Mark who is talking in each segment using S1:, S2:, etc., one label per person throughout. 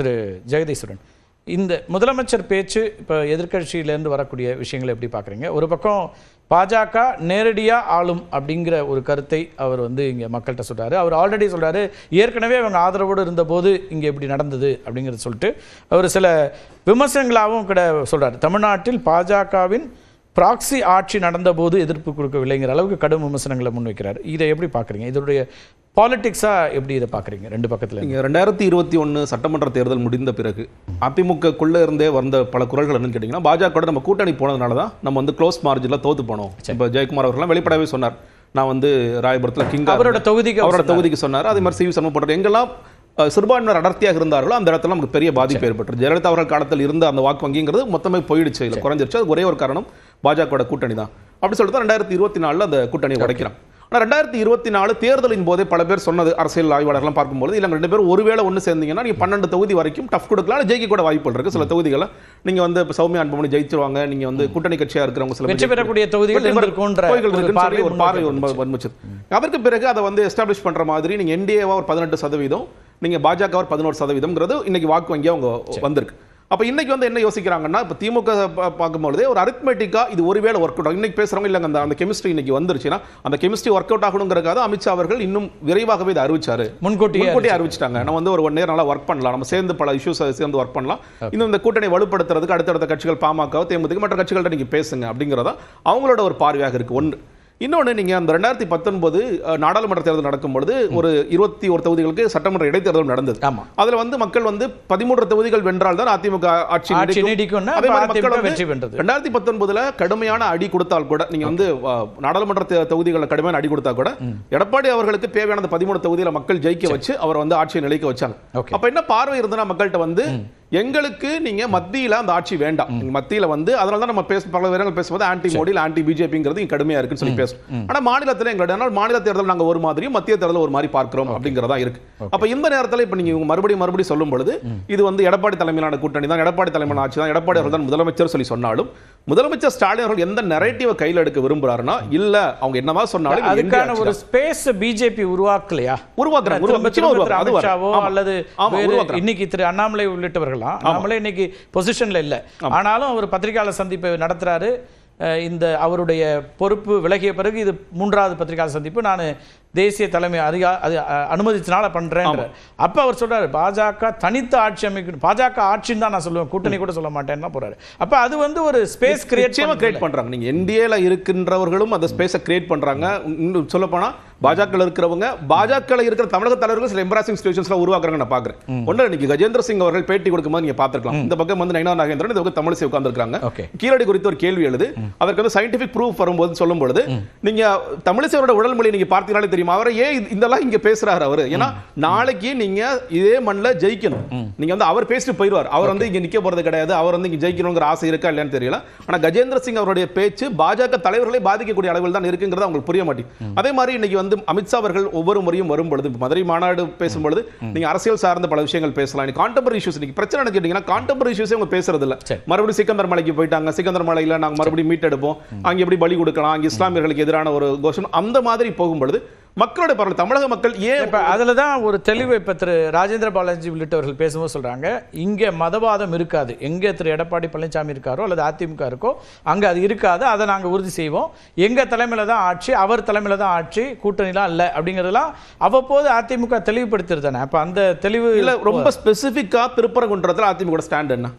S1: திரு ஜெகதீஸ்வரன். இந்த முதலமைச்சர் பேச்சு இப்போ எதிர்க்கட்சியிலேருந்து வரக்கூடிய விஷயங்களை எப்படி பார்க்குறீங்க ஒரு பக்கம் பாஜக நேரடியாக ஆளும் அப்படிங்கிற ஒரு கருத்தை அவர் வந்து இங்கே மக்கள்கிட்ட சொல்றாரு. அவர் ஆல்ரெடி சொல்றாரு ஏற்கனவே அவங்க ஆதரவோடு இருந்தபோது இங்கே இப்படி நடந்தது அப்படிங்கிறத சொல்லிட்டு அவர் சில விமர்சனங்களாகவும் கூட சொல்கிறார் தமிழ்நாட்டில் பாஜகவின் ப்ராக்சி ஆட்சி நடந்தபோது எதிர்ப்பு கொடுக்கவில்லைங்கிற அளவுக்கு கடும் விமர்சனங்களை முன்வைக்கிறார். இதை எப்படி பார்க்குறீங்க இதனுடைய பாலிடிக்ஸாக எப்படி இதை பார்க்குறீங்க? ரெண்டு பக்கத்தில்
S2: நீங்க ரெண்டாயிரத்தி இருபத்தி ஒன்று சட்டமன்ற தேர்தல் முடிந்த பிறகு அதிமுகக்குள்ள இருந்தே வந்த பல குரல்கள் என்னன்னு கேட்டிங்கன்னா பாஜக நம்ம கூட்டணி போனதுனால தான் நம்ம வந்து க்ளோஸ் மார்ஜினில் தோத்து போனோம். இப்போ ஜெயக்குமார் அவர்கள்லாம் வெளிப்படையாவே சொன்னார். நான் வந்து ராயபுரத்தில் கிங்
S1: அவரோட தொகுதிக்கு அவர்
S2: அவரோட தொகுதிக்கு சொன்னார். அதே மாதிரி சிவி சமூக போன்ற எங்கெல்லாம் சிறுபான்மையினர் அடர்த்தியாக இருந்தார்களோ அந்த இடத்துல நமக்கு பெரிய பாதிப்பு ஏற்பட்டு ஜெயலலிதா அவர்கள் காலத்தில் இருந்த அந்த வாக்கு வங்கிங்கிறது மொத்தமே போயிடுச்சு. இல்லை குறைஞ்சிருச்சு. அது ஒரே ஒரு காரணம் பாஜகவோட கூட்டணி தான் அப்படி சொல்லிட்டு தான் ரெண்டாயிரத்தி இருபத்தி நாலில் அந்த கூட்டணியை உடைக்கிறான். ஆனால் ரெண்டாயிரத்தி இருபத்தி நாலு தேர்தலின் போதே பல பேர் சொன்னது அரசியல் ஆய்வாளர்லாம் பார்க்கும்போது இல்லை ரெண்டு பேரும் ஒருவேளை ஒன்று சேர்ந்தீங்கன்னா நீங்கள் பன்னெண்டு தொகுதி வரைக்கும் டஃப் கொடுக்கலாம் ஜெயிக்க கூட வாய்ப்புகள் இருக்கு. சில தொகுதிகளை நீங்கள் வந்து இப்போ சௌமியா அன்புமணி ஜெயிச்சிருவாங்க நீங்கள் வந்து கூட்டணி கட்சியாக இருக்கிறவங்க சில
S1: வெற்றி பெறக்கூடிய தொகுதிகள்
S2: கோயில்கள்
S1: ஒரு பார்வை
S2: வந்துச்சு அதற்கு பிறகு அதை வந்து எஸ்டாப்ளிஷ் பண்ற மாதிரி நீங்க என்டிஏவா ஒரு பதினெட்டு சதவீதம் நீங்க பாஜக ஒரு பதினோரு சதவீதம்ங்கிறது இன்னைக்கு வாக்கு வங்கியா அவங்க வந்திருக்கு. அப்ப இன்னைக்கு வந்து என்ன யோசிக்கிறாங்கன்னா இப்ப திமுக பார்க்கும்பொழுதே ஒரு அரித்மெட்டிக்கா இது ஒருவேளை ஒர்க் அவுட் ஆகும். இன்னைக்கு பேசுறவங்க இல்லைங்க அந்த அந்த கெமிஸ்ட்ரி இன்னைக்கு வந்துருச்சுன்னா அந்த கெமிஸ்ட்ரி ஒர்க் அவுட் ஆகணுங்கிறதுக்காக அமித்ஷா அவர்கள் இன்னும் விரைவாகவே இதை அறிவிச்சாரு.
S1: முன்கூட்டியே
S2: முன்கூட்டியே அறிவிச்சிட்டாங்க. நம்ம வந்து ஒரு ஒன் நேரம் நல்லா ஒர்க் பண்ணலாம். நம்ம சேர்ந்து பல இஷ்யூஸ் சேர்ந்து ஒர்க் பண்ணலாம். இன்னும் இந்த கூட்டணி வலுப்படுத்துறதுக்கு அடுத்தடுத்த கட்சிகள் பாமக தேமுதிக மற்ற கட்சிகள்ட்ட நீங்க பேசுங்க அப்படிங்கிறதா அவங்களோட ஒரு பார்வையாக இருக்கு. ஒன்று. இன்னொன்று நீங்க அந்த ரெண்டாயிரத்தி பத்தொன்பது நாடாளுமன்ற தேர்தல் நடக்கும்பொழுது ஒரு இருபத்தி ஒரு தொகுதிகளுக்கு சட்டமன்ற இடைத்தேர்தல் நடந்தது.
S1: ஆமா.
S2: அதுல வந்து மக்கள் வந்து பதிமூன்று தொகுதிகள் வென்றால் தான் அதிமுக ஆட்சி நீடிக்கும். அதே மாதிரி மக்கள்
S1: வெற்றி பெற்றது.
S2: ரெண்டாயிரத்தி பத்தொன்பதுல கடுமையான அடி கொடுத்தால் கூட நீங்க வந்து நாடாளுமன்ற தொகுதிகளில் கடுமையான அடி கொடுத்தா கூட எடப்பாடி அவர்களுக்கு தேவையான அந்த பதிமூணு தொகுதியில மக்கள் ஜெயிக்க வச்சு அவர் வந்து ஆட்சியை நிலைக்க வச்சாங்க. அப்ப என்ன பார்வை இருந்ததுன்னா மக்கள்கிட்ட வந்து எங்களுக்கு நீங்க மத்தியில அந்த ஆட்சி வேண்டாம். நீங்க மத்தியில வந்து அதனால தான் நம்ம பேச பல வீரங்கள் பேசும்போது ஆன்டி மோடி ஆன்டி பிஜேபிங்கிறது கடுமையா இருக்குன்னு சொல்லி பேசும் ஆனா மாநிலத்துல எங்களுடைய ஆனால் மாநில தேர்தல் நாங்க ஒரு மாதிரியும் மத்திய தேர்தல் ஒரு மாதிரி பார்க்கிறோம் அப்படிங்கறதா இருக்கு. அப்ப இந்த நேரத்துல இப்ப நீங்க மறுபடியும் மறுபடியும் சொல்லும் பொழுது இது வந்து எடப்பாடி தலைமையிலான கூட்டணி தான் எடப்பாடி தலைமையிலான ஆட்சி தான். எடப்பாடி அவர்கள் தான் முதலமைச்சர் சொல்லி சொன்னாலும் முதலமைச்சர் ஸ்டாலின் அவர்கள் எந்த நெரேட்டிவ் கையில் எடுக்க விரும்புறாருன்னா இல்ல அவங்க என்னவா சொன்னாலும்
S1: அதுக்கான ஒரு ஸ்பேஸ் பிஜேபி உருவாக்கலையா.
S2: உருவாக்குறாங்க.
S1: அல்லது. இன்னைக்கு திரு அண்ணாமலை உள்ளிட்டவர்கள்லாம் அண்ணாமலை இன்னைக்கு பொசிஷன்ல இல்ல. ஆனாலும் அவர் பத்திரிகையாளர் சந்திப்பை நடத்துறாரு. இந்த அவருடைய பொறுப்பு விலகிய பிறகு இது மூன்றாவது பத்திரிகையாளர் சந்திப்பு. நான் தேசிய தலைமை அதிகா அது அனுமதிச்சனால பண்றேன் அப்ப அவர் சொல்றாரு பாஜக தனித்த ஆட்சி அமைக்கணும் பாஜக ஆட்சின்னு தான் நான் சொல்லுவேன். கூட்டணி கூட சொல்ல மாட்டேன்னு போறாரு. அப்ப அது வந்து ஒரு ஸ்பேஸ் கிரியேட்
S2: கிரியேட் பண்றாங்க. நீங்க என்டிஏல இருக்கின்றவர்களும் அந்த ஸ்பேஸை கிரியேட் பண்றாங்க. இன்னும் சொல்ல போனா பாஜக இருக்கிறவங்க பாஜக இருக்கிற தமிழக தலைவர்கள் சில எம்பராசிங் சிச்சுவேஷன்ஸ்ல உருவாக்குறாங்க நான் பாக்குறேன். ஒண்ணு இன்னைக்கு கஜேந்திர சிங் அவர்கள் பேட்டி கொடுக்கும்போது நீங்க பாத்துக்கலாம் இந்த பக்கம் வந்து நயனா நாகேந்திரன் இந்த பக்கம் தமிழிசை உட்கார்ந்திருக்காங்க
S1: Okay.
S2: கீழடி குறித்து ஒரு கேள்வி எழுது. அதற்கு வந்து சயின்டிபிக் ப்ரூஃப் வரும்போது சொல்லும் பொழுது நீங்க தமிழிசையோட உடல் மொழி நீங்க பார்த்தீங்கனாலே தெரியும்? அவரை ஏன் இது- இதெல்லாம் இங்க பேசுறாரு அவரு? ஏன்னா நாளைக்கு நீங்க இதே மண்ணில் ஜெயிக்கணும். நீங்க வந்து அவர் பேசிட்டு போயிடுவார் அவர் வந்து இங்க நிக்க போறது கிடையாது. அவர் வந்து இங்க ஜெயிக்கணுங்கிற ஆசை இருக்கா இல்லையான்னு தெரியல. ஆனா கஜேந்திர சிங் அவருடைய பேச்சு பாஜக தலைவர்களை பாதிக்கக்கூடிய அளவில் தான் இருக்குங்கிறது அவங்களுக்கு புரிய மாட்டேங்குது. அதே மாதிரி இன்னைக்கு வந்து அமித்ஷா அவர்கள் ஒவ்வொரு முறையும் வரும் பொழுது மதுரை மாநாடு பேசும்பொழுது நீங்க அரசியல் சார்ந்த பல விஷயங்கள் பேசலாம். இன்னைக்கு கான்டெம்பரரி இஷ்யூஸ் இன்னைக்கு பிரச்சனை என்ன கேட்டீங்கன்னா கான்டெம்பரரி இஷ்யூஸே அவங்க பேசுறது இல்ல. மறுபடியும் சிக்கந்தர் மலைக்கு போயிட்டாங்க. சிக்கந்தர் மலையில நாங்க மறுபடியும் மீட்டெடுப்போம். அங்க எப்படி பலி கொடுக்கலாம்? அங்க இஸ்லாமியர்களுக்கு எதிரான ஒரு கோஷம். அந்த மாதிரி போகும்பொழுது மக்களுடைய பரவல் தமிழக மக்கள் ஏன்
S1: இப்ப அதுல தான் ஒரு தெளிவு இப்ப திரு ராஜேந்திர பாலாஜி உள்ளிட்டவர்கள் பேசும்போது சொல்றாங்க. இங்க மதவாதம் இருக்காது. எங்க திரு எடப்பாடி பழனிசாமி இருக்காரோ அல்லது அதிமுக இருக்கோ அங்க அது இருக்காது. அதை நாங்க உறுதி செய்வோம். எங்க தலைமையில தான் ஆட்சி அவர் தலைமையில தான் ஆட்சி கூட்டணிலாம் இல்ல அப்படிங்கறதெல்லாம் அவ்வப்போது அதிமுக தெளிவுபடுத்துறது தானே. அப்ப அந்த தெளிவு
S2: இல்ல ரொம்ப ஸ்பெசிபிக்கா திருப்பரங்குன்றத்துல அதிமுக ஸ்டாண்ட் என்ன.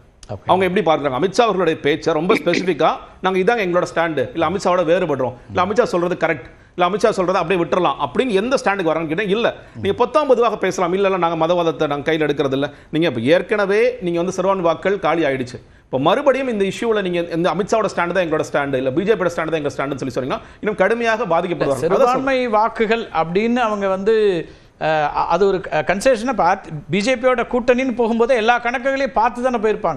S2: அவங்க எப்படி பார்க்கறாங்க? அமித்ஷா அவர்களுடைய பேச்சை ரொம்ப ஸ்பெசிபிக்கா நாங்க இதாங்க எங்களோட ஸ்டாண்டு இல்ல அமித்ஷாவோட வேறுபடுறோம். இல்ல அமித்ஷா சொல்றது கரெக்ட் இல்ல அமித்ஷா சொல்றதை அப்படியே விட்டுறலாம். அப்படின்னு எந்த ஸ்டாண்டுக்கு வரான்னு கேட்டா இல்ல. நீங்க பத்தாம் பொதுவாக பேசலாம். இல்ல இல்ல நாங்க மதவாதத்தை நாங்க கையில் எடுக்கிறது இல்ல. நீங்க இப்ப ஏற்கனவே நீங்க வந்து சிறுபான்மை வாக்கள் காலி ஆயிடுச்சு. இப்போ மறுபடியும் இந்த இஷ்யூவில் நீங்க இந்த அமித்ஷாவோட ஸ்டாண்டு தான் எங்களோட ஸ்டாண்டு இல்ல பிஜேபியோட ஸ்டாண்டு தான் எங்க ஸ்டாண்டுன்னு சொல்லி சொன்னீங்கன்னா இன்னும் கடுமையாக பாதிக்கப்படுவாங்க.
S1: சிறுபான்மை வாக்குகள் அப்படின்னு அவங்க வந்து அது ஒரு கன்செஷனை பார்த்து பிஜேபியோட கூட்டணின்னு போகும்போது எல்லா கணக்குகளையும் பார்த்து தானே போயிருப்பாங்க.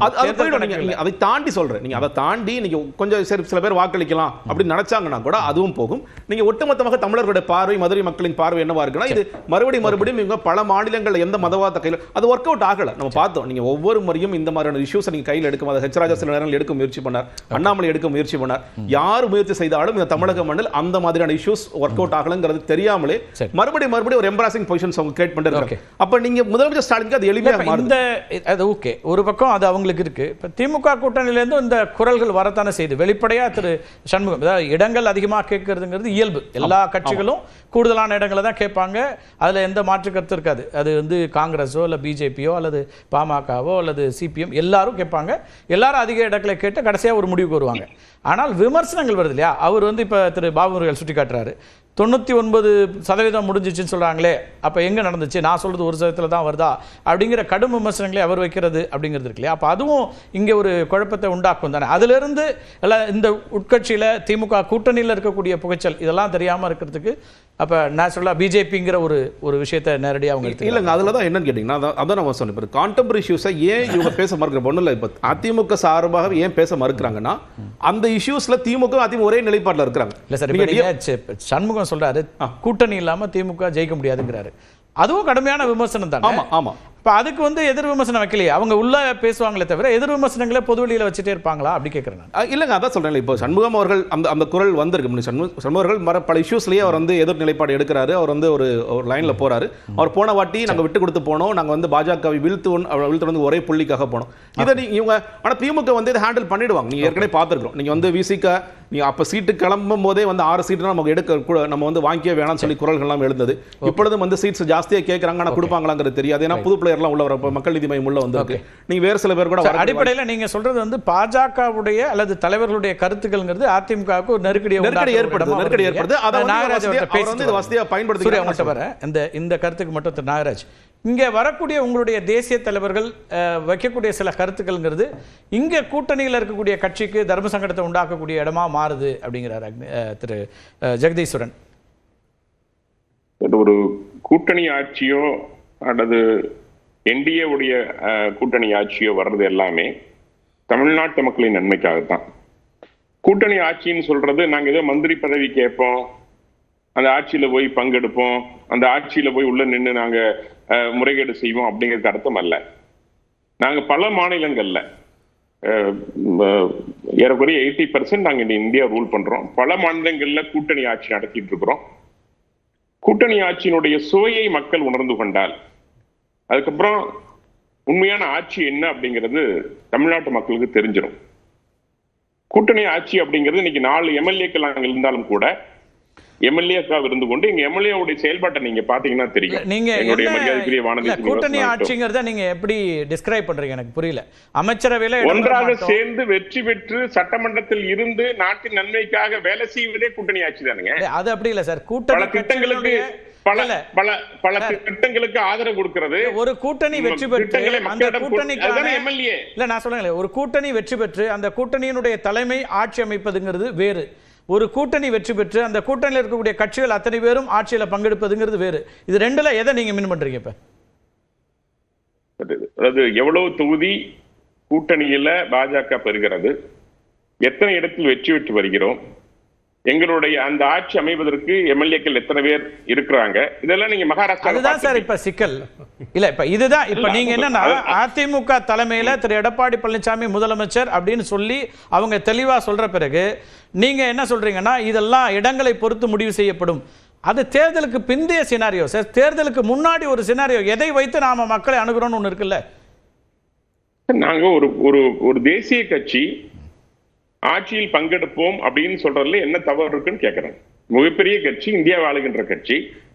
S2: அது- தாண்டி சொல்றேன். நீங்க அதை தாண்டி நீங்க கொஞ்சம் சரி சில பேர் வாக்களிக்கலாம் அப்படின்னு நினைச்சாங்கன்னா கூட அதுவும் போகும். நீங்க ஒட்டுமொத்தமாக தமிழர்களுடைய பார்வை மதுரை மக்களின் பார்வை என்னவா இருக்குன்னா இது மறுபடியும் மறுபடியும் இவங்க பல மாநிலங்கள்ல எந்த மதவாத கையில் அது ஒர்க் அவுட் ஆகல. நம்ம பார்த்தோம். நீங்க ஒவ்வொரு முறையும் இந்த மாதிரியான இஷ்யூஸ் நீங்க கையில் எடுக்கும். அதை ஹெச்ராஜா சில நேரங்கள் எடுக்க முயற்சி பண்ணார். அண்ணாமலை எடுக்க முயற்சி பண்ணார். யார் முயற்சி செய்தாலும் இந்த தமிழக மண்ணில் அந்த மாதிரியான இஷ்யூஸ் ஒர்க் அவுட் ஆகலங்கிறது தெரியாமலே. மறுபடியும் மறுபடியும் ஒரு எம்பராசிங் பொசிஷன்ஸ் அவங்க கிரியேட் பண்ணிருக்காங்க அப்ப நீங்க முதலமைச்சர் ஸ்டாலினுக்கு அது எளிமையாக
S1: இந்த அது ஓகே ஒரு பக்கம் அது அவங்களுக்கு இருக்கு. இப்ப திமுக கூட்டணியிலேருந்து இந்த குரல்கள் வரத்தானே செய்யுது. வெளிப்படையா திரு சண்முகம் அதாவது இடங்கள் அதிகமா கேட்கறதுங்கிறது இயல்பு. எல்லா கட்சிகளும் கூடுதலான இடங்களை தான் கேட்பாங்க. அதுல எந்த மாற்று கருத்து இருக்காது. அது வந்து காங்கிரஸோ இல்ல பிஜேபியோ அல்லது பாமகவோ அல்லது சிபிஎம் எல்லாரும் கேட்பாங்க. எல்லாரும் அதிக இடங்களை கேட்டு கடைசியா ஒரு முடிவுக்கு வருவாங்க. ஆனால் விமர்சனங்கள் வருது இல்லையா? அவர் வந்து இப்ப திரு பாபு முருகல் சுட்டி காட்டுறாரு தொண்ணூற்றி ஒன்பது சதவீதம் முடிஞ்சிச்சுன்னு சொல்கிறாங்களே அப்போ எங்கே நடந்துச்சு? நான் சொல்கிறது ஒரு சதவீதத்தில் தான் வருதா? அப்படிங்கிற கடும் விமர்சனங்களை அவர் வைக்கிறது அப்படிங்கிறது இருக்கு இல்லையா? அப்போ அதுவும் இங்கே ஒரு குழப்பத்தை உண்டாக்கும் தானே. அதிலிருந்து எல்லாம் இந்த உட்கட்சியில் திமுக கூட்டணியில் இருக்கக்கூடிய புகைச்சல் இதெல்லாம் தெரியாமல் இருக்கிறதுக்கு அப்போ நேச்சுரலாக பிஜேபிங்கிற ஒரு ஒரு விஷயத்தை நேரடியாக அவங்க
S2: இல்லைங்க அதுல தான் என்னன்னு கேட்டீங்கன்னா அதான் அதான் நம்ம சொன்னேன் இப்போ கான்டெம்பரரி இஷ்யூஸை ஏன் இவங்க பேச மறுக்கிற ஒன்றும் இல்லை? இப்போ அதிமுக சார்பாக ஏன் பேச மறுக்கிறாங்கன்னா அந்த இஷ்யூஸ்ல திமுக அதிமுக ஒரே நிலைப்பாட்டில் இருக்கிறாங்க.
S1: இல்லை சார் இப்போ சண்முகம் சொல்றாரு கூட்டணி இல்லாம திமுக ஜெயிக்க முடியாதுங்கிறாரு. அதுவும் கடுமையான விமர்சனம் தானே?
S2: ஆமா ஆமா.
S1: இப்போ அதுக்கு வந்து எதிர் விமர்சனம் வைக்கலையே. அவங்க உள்ள பேசுவாங்களே தவிர எதிர் விமர்சனங்களே பொதுவெளியில வச்சுட்டே இருப்பாங்களா? அப்படி கேட்குறேன் நான்.
S2: இல்லைங்க அதான் சொல்றேன் இப்போ சண்முகம் அவர்கள் அந்த அந்த குரல் வந்திருக்கு. முன்னாடி சண்முக சண்முகம் அவர்கள் மர பல இஷ்யூஸ்லயே அவர் வந்து எதிர் நிலைப்பாடு எடுக்கிறாரு. அவர் வந்து ஒரு ஒரு லைன்ல போறாரு. அவர் போன வாட்டி நாங்க விட்டு கொடுத்து போனோம். நாங்க வந்து பாஜகவை வீழ்த்து வீழ்த்து வந்து ஒரே புள்ளிக்காக போனோம். இதை நீங்க இவங்க ஆனா திமுக வந்து இதை ஹேண்டில் பண்ணிடுவாங்க. நீங்க ஏற்கனவே பார்த்துருக்கோம் நீங்க வந்து விசிக நீங்க அப்ப சீட்டு கிளம்பும் போதே வந்து ஆறு சீட்டு நமக்கு எடுக்க கூட- நம்ம வந்து வாங்கிக்கவே வேணாம்னு சொல்லி குரல்கள் எல்லாம் எழுந்தது இப்பொழுதும் வந்து சீட்ஸ் ஜாஸ்தியா கேட்கறாங்க ஆனா கொடுப்பாங்களாங்கிறது தெரியாது. ஏன்னா புது பிளேயர்லாம் உள்ள வர மக்கள் நீதி மையம் உள்ள வந்திருக்கு நீங்க வேறு சில பேர் கூட
S1: அடிப்படையில நீங்க சொல்றது வந்து பாஜகவுடைய அல்லது தலைவர்களுடைய கருத்துக்கள்ங்கிறது அதிமுகவுக்கு ஒரு நெருக்கடியை
S2: நெருக்கடி ஏற்படுது, நெருக்கடி. ஏற்படுது. அதை
S1: நாகராஜ்
S2: அவர் வந்து இதை
S1: பேசிட்டு
S2: வசதியா
S1: வரேன்.
S2: பயன்படுத்திக்கிறாங்க
S1: சூர்யா, உங்கள்கிட்ட வரேன். இந்த இந்த கருத்துக்கு மட்டும் திரு நாகராஜ் இங்க வரக்கூடிய உங்களுடைய தேசிய தலைவர்கள் வைக்கக்கூடிய சில கருத்துக்கள்ங்கிறது இங்க கூட்டணியில் இருக்கக்கூடிய கட்சிக்கு தர்ம சங்கடத்தை உண்டாக்கக்கூடிய இடமா மாறுது அப்படிங்கிறார் திரு ஜெகதீஸ்வரன்
S3: ஒரு கூட்டணி ஆட்சியோ அல்லது என்டிஏ உடைய கூட்டணி ஆட்சியோ வர்றது எல்லாமே தமிழ்நாட்டு மக்களின் நன்மைக்காகத்தான். கூட்டணி ஆட்சின்னு சொல்றது நாங்க ஏதோ மந்திரி பதவி கேட்போம் அந்த ஆட்சியில போய் பங்கெடுப்போம் அந்த ஆட்சியில போய் உள்ள நின்று நாங்க முறைகேடு செய்வோம் அப்படிங்கிறது அர்த்தம் அல்ல. நாங்க பல மாநிலங்கள்ல ஏறக்குறைய எயிட்டி பர்சன்ட் நாங்க இந்தியா ரூல் பண்றோம். பல மாநிலங்கள்ல கூட்டணி ஆட்சி நடத்திட்டு இருக்கிறோம். கூட்டணி ஆட்சியினுடைய சுவையை மக்கள் உணர்ந்து கொண்டால் அதுக்கப்புறம் உண்மையான ஆட்சி என்ன அப்படிங்கிறது தமிழ்நாட்டு மக்களுக்கு தெரிஞ்சிடும் கூட்டணி ஆட்சி அப்படிங்கிறது இன்னைக்கு நாலு எம்எல்ஏக்கள் நாங்கள் இருந்தாலும் கூட எம்எல்ஏக்காக இருந்து கொண்டு எங்க எம்எல்ஏ உடைய செயல்பாட்டை நீங்க பாத்தீங்கன்னா தெரியும்.
S1: நீங்க
S3: என்னுடைய
S1: என்ன-
S3: மரியாதைக்குரிய வானதி
S1: கூட்டணி. ஆட்சிங்கிறத நீங்க எப்படி டிஸ்கிரைப் பண்றீங்க? எனக்கு புரியல. அமைச்சரவையில
S3: ஒன்றாக. சேர்ந்து வெற்றி பெற்று சட்டமன்றத்தில் இருந்து நாட்டின் நன்மைக்காக வேலை செய்வதே கூட்டணி ஆட்சி தானுங்க.
S1: அது அப்படி இல்ல சார். கூட்டணி
S3: திட்டங்களுக்கு பல பல பல திட்டங்களுக்கு ஆதரவு கொடுக்கிறது.
S1: ஒரு கூட்டணி வெற்றி பெற்று அந்த கூட்டணிக்கான
S3: எம்எல்ஏ
S1: இல்ல நான் சொல்றேன் ஒரு கூட்டணி வெற்றி பெற்று அந்த கூட்டணியினுடைய தலைமை ஆட்சி அமைப்பதுங்கிறது வேறு. ஒரு கூட்டணி வெற்றி பெற்று அந்த கூட்டணியில் இருக்கக்கூடிய கட்சிகள் அத்தனை பேரும் ஆட்சியில பங்கெடுப்பதுங்கிறது வேறு. இது ரெண்டுல எதை நீங்க மின் பண்றீங்க இப்ப?
S3: அதாவது எவ்வளவு தொகுதி கூட்டணியில பாஜக பெறுகிறது எத்தனை இடத்தில் வெற்றி பெற்று வருகிறோம் எங்களுடைய அந்த ஆட்சி அமைவதற்கு எம்எல்ஏக்கள் எத்தனை பேர் இருக்கிறாங்க? இதெல்லாம் நீங்க மகாராஷ்டிரா
S1: அதுதான் சார் இப்ப சிக்கல். இல்ல இப்ப இதுதான். இப்ப நீங்க என்னன்னா
S3: அது-
S1: அதிமுக தலைமையில திரு எடப்பாடி பழனிசாமி முதலமைச்சர் அப்படின்னு சொல்லி அவங்க தெளிவா சொல்ற பிறகு நீங்க என்ன சொல்றீங்கன்னா இதெல்லாம் இடங்களை பொறுத்து முடிவு செய்யப்படும். அது தேர்தலுக்கு பிந்தைய சினாரியோ சார். தேர்தலுக்கு முன்னாடி ஒரு சினாரியோ எதை வைத்து நாம மக்களை அணுகிறோம்னு ஒண்ணு இருக்குல்ல?
S3: நாங்க ஒரு ஒரு ஒரு தேசிய கட்சி ஆட்சியில் பங்கெடுப்போம் அப்படின்னு சொல்றதுல என்ன தவறு இருக்குன்னு கேக்குறேன். மிகப்பெரிய கட்சி இந்தியா ஆளுகின்ற கட்சி.